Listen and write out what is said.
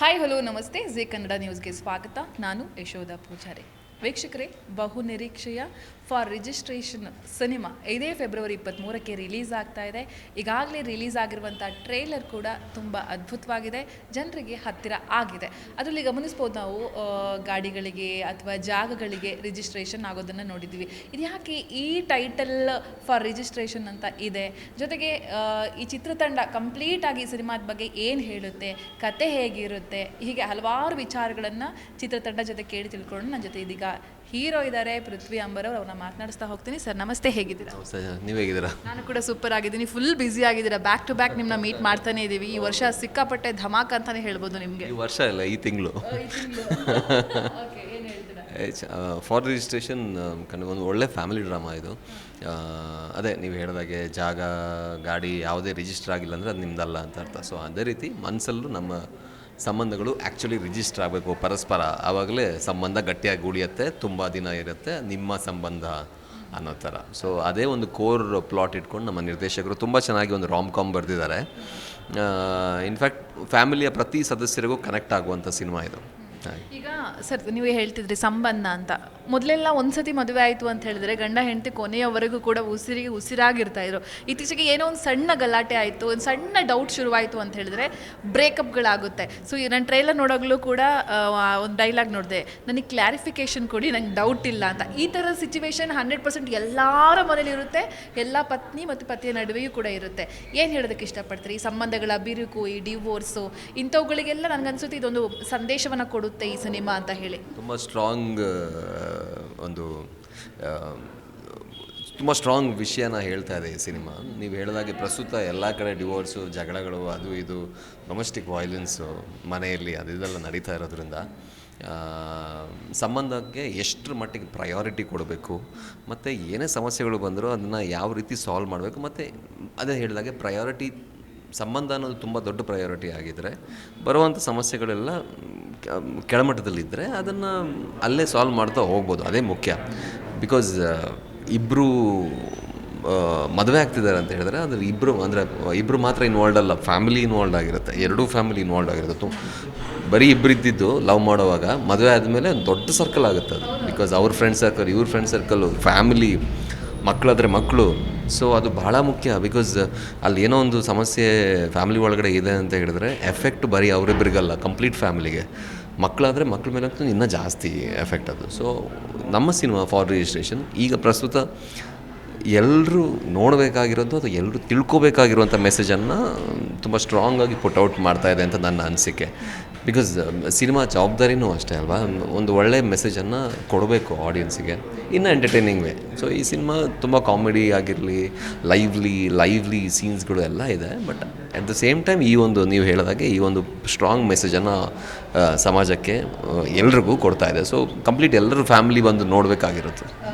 Hi hello ನಮಸ್ತೆ. Zee Kannada ನ್ಯೂಸ್ಗೆ ಸ್ವಾಗತ. ನಾನು ಯಶೋಧ ಪೂಜಾರಿ. ವೀಕ್ಷಕರೇ ಬಹು ನಿರೀಕ್ಷೆಯ ಫಾರ್ ರಿಜಿಸ್ಟ್ರೇಷನ್ ಸಿನಿಮಾ. ಇದೇ ಫೆಬ್ರವರಿ ಇಪ್ಪತ್ತ್ಮೂರಕ್ಕೆ ರಿಲೀಸ್ ಆಗ್ತಾ ಇದೆ. ಈಗಾಗಲೇ ರಿಲೀಸ್ ಆಗಿರುವಂಥ ಟ್ರೇಲರ್ ಕೂಡ ತುಂಬ ಅದ್ಭುತವಾಗಿದೆ. ಜನರಿಗೆ ಹತ್ತಿರ ಆಗಿದೆ. ಅದರಲ್ಲಿ ಗಮನಿಸ್ಬೋದು ನಾವು ಗಾಡಿಗಳಿಗೆ ಅಥವಾ ಜಾಗಗಳಿಗೆ ರಿಜಿಸ್ಟ್ರೇಷನ್ ಆಗೋದನ್ನು ನೋಡಿದ್ದೀವಿ ಇದು ಯಾಕೆ ಈ ಟೈಟಲ್ ಫಾರ್ ರಿಜಿಸ್ಟ್ರೇಷನ್ ಅಂತ ಇದೆ? ಜೊತೆಗೆ ಈ ಚಿತ್ರತಂಡ ಕಂಪ್ಲೀಟ್ ಆಗಿ ಈ ಸಿನಿಮಾದ ಬಗ್ಗೆ ಏನು ಹೇಳುತ್ತೆ? ಕತೆ ಹೇಗಿರುತ್ತೆ? ಹೀಗೆ ಹಲವಾರು ವಿಚಾರಗಳನ್ನು ಚಿತ್ರತಂಡ ಜೊತೆ ಕೇಳಿ ತಿಳ್ಕೊಂಡು ನನ್ನ ಜೊತೆ ಇದೀಗ ಹೀರೋ ಇದ್ದಾರೆ, ಪೃಥ್ವಿ ಅಂಬರ್ ಅವರು ಮಾತನಾಡಿಸ್ತಾ ಹೋಗ್ತೀನಿ. ಸರ್ ನಮಸ್ತೆ ಹೇಗಿದ್ದೀರಾ? ನೀವು ಹೇಗಿದ್ದೀರಾ? ನಾನು ಕೂಡ ಸೂಪರ್ ಆಗಿದ್ದೀನಿ. ಫುಲ್ ಬ್ಯುಸಿ ಆಗಿದ್ದೀರಾ? ಬ್ಯಾಕ್ ಟು ಬ್ಯಾಕ್ ನಿಮ್ಮನ್ನ ಮೀಟ್ ಮಾಡ್ತಾನೆ ಇದ್ದೀವಿ ಈ ವರ್ಷ ಸಿಕ್ಕಾಪಟ್ಟೆ ಧಮಾಕ್ ಅಂತಾನೆ ಹೇಳ್ಬೋದು ನಿಮಗೆ. ಈ ವರ್ಷ ಇಲ್ಲ ಈ ತಿಂಗಳು. ಫಾರ್ ರಿಜಿಸ್ಟ್ರೇಷನ್ ಕಂಡು ಒಂದು ಒಳ್ಳೆ ಫ್ಯಾಮಿಲಿ ಡ್ರಾಮಾ ಇದು. ಅದೇ ನೀವು ಹೇಳಿದಾಗೆ ಜಾಗ ಗಾಡಿ ಯಾವುದೇ ರಿಜಿಸ್ಟರ್ ಆಗಿಲ್ಲ ಅಂದರೆ ಅದು ನಿಮ್ದಲ್ಲ ಅಂತ ಅರ್ಥ. ಸೊ ಅದೇ ರೀತಿ ಮನಸ್ಸಲ್ಲೂ ನಮ್ಮ ಸಂಬಂಧಗಳು ಆ್ಯಕ್ಚುಲಿ ರಿಜಿಸ್ಟರ್ ಆಗಬೇಕು. ಪರಸ್ಪರ ಆವಾಗಲೇ ಸಂಬಂಧ ಗಟ್ಟಿಯಾಗಿ ಉಳಿಯುತ್ತೆ, ತುಂಬ ದಿನ ಇರುತ್ತೆ, ನಿಮ್ಮ ಸಂಬಂಧ ಅನ್ನೋ ಥರ. ಸೊ ಅದೇ ಒಂದು ಕೋರ್ ಪ್ಲಾಟ್ ಇಟ್ಕೊಂಡು ನಮ್ಮ ನಿರ್ದೇಶಕರು ತುಂಬ ಚೆನ್ನಾಗಿ ಒಂದು ರಾಮ್ ಕಾಮ್ ಬರೆದಿದ್ದಾರೆ ಇನ್ಫ್ಯಾಕ್ಟ್ ಫ್ಯಾಮಿಲಿಯ ಪ್ರತಿ ಸದಸ್ಯರಿಗೂ ಕನೆಕ್ಟ್ ಆಗುವಂಥ ಸಿನಿಮಾ ಇದು. ಈಗ ಸರ್, ನೀವು ಹೇಳ್ತಿದ್ರಿ ಸಂಬಂಧ ಅಂತ. ಮೊದಲೆಲ್ಲ ಒಂದ್ಸತಿ ಮದುವೆ ಆಯಿತು ಅಂತ ಹೇಳಿದ್ರೆ ಗಂಡ ಹೆಂಡತಿ ಕೊನೆಯವರೆಗೂ ಕೂಡ ಉಸಿರಿಗೆ ಉಸಿರಾಗಿರ್ತಾ ಇದ್ರು. ಇತ್ತೀಚೆಗೆ ಏನೋ ಒಂದು ಸಣ್ಣ ಗಲಾಟೆ ಆಯಿತು, ಒಂದು ಸಣ್ಣ ಡೌಟ್ ಶುರುವಾಯಿತು ಅಂತ ಹೇಳಿದ್ರೆ ಬ್ರೇಕಪ್ಗಳಾಗುತ್ತೆ ಸೊ ನಾನು ಟ್ರೈಲರ್ ನೋಡೋಗ್ಲೂ ಕೂಡ ಒಂದು ಡೈಲಾಗ್ ನೋಡಿದೆ, ನನಗೆ ಕ್ಲಾರಿಫಿಕೇಶನ್ ಕೊಡಿ, ನಂಗೆ ಡೌಟ್ ಇಲ್ಲ ಅಂತ. ಈ ಥರ ಸಿಚುವೇಶನ್ ಹಂಡ್ರೆಡ್ ಪರ್ಸೆಂಟ್ ಎಲ್ಲರ ಮನೇಲಿ ಇರುತ್ತೆ, ಎಲ್ಲ ಪತ್ನಿ ಮತ್ತು ಪತಿಯ ನಡುವೆಯೂ ಕೂಡ ಇರುತ್ತೆ. ಏನು ಹೇಳೋದಕ್ಕೆ ಇಷ್ಟಪಡ್ತೀರಿ? ಈ ಸಂಬಂಧಗಳ ಬಿರುಕು, ಈ ಡಿವೋರ್ಸು ಇಂಥವುಗಳಿಗೆಲ್ಲ ನನಗನ್ಸುತ್ತೆ, ಇದೊಂದು ಸಂದೇಶವನ್ನು ಕೊಡುತ್ತೆ ಈ ಸಿನಿಮಾ ಅಂತ ಹೇಳಿ. ತುಂಬ ಸ್ಟ್ರಾಂಗ್ ಒಂದು ತುಂಬ ಸ್ಟ್ರಾಂಗ್ ವಿಷಯನ ಹೇಳ್ತಾ ಇದೆ ಈ ಸಿನಿಮಾ. ನೀವು ಹೇಳಿದಾಗೆ ಪ್ರಸ್ತುತ ಎಲ್ಲ ಕಡೆ ಡಿವೋರ್ಸು ಜಗಳಗಳು, ಅದು ಇದು ಡೊಮೆಸ್ಟಿಕ್ ವೈಲೆನ್ಸು ಮನೆಯಲ್ಲಿ ಅದು ಇದೆಲ್ಲ ನಡೀತಾ ಇರೋದ್ರಿಂದ ಸಂಬಂಧಕ್ಕೆ ಎಷ್ಟರ ಮಟ್ಟಿಗೆ ಪ್ರಯಾರಿಟಿ ಕೊಡಬೇಕು, ಮತ್ತು ಏನೇ ಸಮಸ್ಯೆಗಳು ಬಂದರೂ ಅದನ್ನು ಯಾವ ರೀತಿ ಸಾಲ್ವ್ ಮಾಡಬೇಕು, ಮತ್ತು ಅದೇ ಹೇಳಿದಾಗೆ ಪ್ರಯಾರಿಟಿ ಸಂಬಂಧ ಅನ್ನೋದು ತುಂಬ ದೊಡ್ಡ ಪ್ರಯಾರಿಟಿ ಆಗಿದ್ದರೆ ಬರುವಂಥ ಸಮಸ್ಯೆಗಳೆಲ್ಲ ಕೆಳಮಟ್ಟದಲ್ಲಿದ್ದರೆ ಅದನ್ನು ಅಲ್ಲೇ ಸಾಲ್ವ್ ಮಾಡ್ತಾ ಹೋಗ್ಬೋದು, ಅದೇ ಮುಖ್ಯ. ಬಿಕಾಸ್ ಇಬ್ಬರು ಮದುವೆ ಆಗ್ತಿದ್ದಾರೆ ಅಂತ ಹೇಳಿದ್ರೆ ಅದ್ರ ಇಬ್ಬರು ಅಂದರೆ ಇಬ್ಬರು ಮಾತ್ರ ಇನ್ವಾಲ್ವ್ ಅಲ್ಲ ಫ್ಯಾಮಿಲಿ ಇನ್ವಾಲ್ವ್ ಆಗಿರುತ್ತೆ, ಎರಡೂ ಫ್ಯಾಮಿಲಿ ಇನ್ವಾಲ್ವ್ ಆಗಿರುತ್ತೆ. ಬರೀ ಇಬ್ಬರು ಇದ್ದಿದ್ದು ಲವ್ ಮಾಡೋವಾಗ ಮದುವೆ ಆದಮೇಲೆ ದೊಡ್ಡ ಸರ್ಕಲ್ ಆಗುತ್ತೆ ಅದು. ಬಿಕಾಸ್ ಅವ್ರ ಫ್ರೆಂಡ್ ಸರ್ಕಲ್ ಇವ್ರ ಫ್ರೆಂಡ್ ಸರ್ಕಲ್ಲು ಫ್ಯಾಮಿಲಿ ಮಕ್ಕಳಾದರೆ ಮಕ್ಕಳು ಸೊ ಅದು ಬಹಳ ಮುಖ್ಯ ಬಿಕಾಸ್ ಅಲ್ಲಿ ಏನೋ ಒಂದು ಸಮಸ್ಯೆ ಫ್ಯಾಮಿಲಿ ಒಳಗಡೆ ಇದೆ ಅಂತ ಹೇಳಿದ್ರೆ ಎಫೆಕ್ಟ್ ಬರೀ ಅವರಿಬ್ಬರಿಗಲ್ಲ ಕಂಪ್ಲೀಟ್ ಫ್ಯಾಮಿಲಿಗೆ ಮಕ್ಕಳಾದರೆ ಮಕ್ಕಳ ಮೇಲೆ ಇನ್ನೂ ಜಾಸ್ತಿ ಎಫೆಕ್ಟ್ ಅದು. ಸೊ ನಮ್ಮ ಸಿನಿಮಾ ಫಾರ್ ರಿಜಿಸ್ಟ್ರೇಷನ್ ಈಗ ಪ್ರಸ್ತುತ ಎಲ್ಲರೂ ನೋಡಬೇಕಾಗಿರೋದು ಅದು ಎಲ್ಲರೂ ತಿಳ್ಕೊಬೇಕಾಗಿರುವಂಥ ಮೆಸೇಜನ್ನು ತುಂಬ ಸ್ಟ್ರಾಂಗಾಗಿ ಪುಟ್ ಔಟ್ ಮಾಡ್ತಾ ಇದೆ ಅಂತ ನನ್ನ ಅನಿಸಿಕೆ. ಬಿಕಾಸ್ ಸಿನಿಮಾ ಜವಾಬ್ದಾರಿನೂ ಅಷ್ಟೇ ಅಲ್ವಾ? ಒಂದು ಒಳ್ಳೆಯ ಮೆಸೇಜನ್ನು ಕೊಡಬೇಕು ಆಡಿಯನ್ಸಿಗೆ ಇನ್ನು ಎಂಟರ್ಟೈನಿಂಗ್ ವೇ ಸೊ ಈ ಸಿನಿಮಾ ತುಂಬ ಕಾಮಿಡಿ ಆಗಿರಲಿ ಲೈವ್ಲಿ ಲೈವ್ಲಿ ಸೀನ್ಸ್ಗಳು ಎಲ್ಲ ಇದೆ. But at the same time ಈ ಒಂದು, ನೀವು ಹೇಳಿದಾಗೆ, ಈ ಒಂದು ಸ್ಟ್ರಾಂಗ್ ಮೆಸೇಜನ್ನು ಸಮಾಜಕ್ಕೆ ಎಲ್ರಿಗೂ ಕೊಡ್ತಾ ಇದೆ. ಸೊ ಕಂಪ್ಲೀಟ್ ಎಲ್ಲರೂ ಫ್ಯಾಮಿಲಿ ಬಂದು ನೋಡಬೇಕಾಗಿರುತ್ತೆ.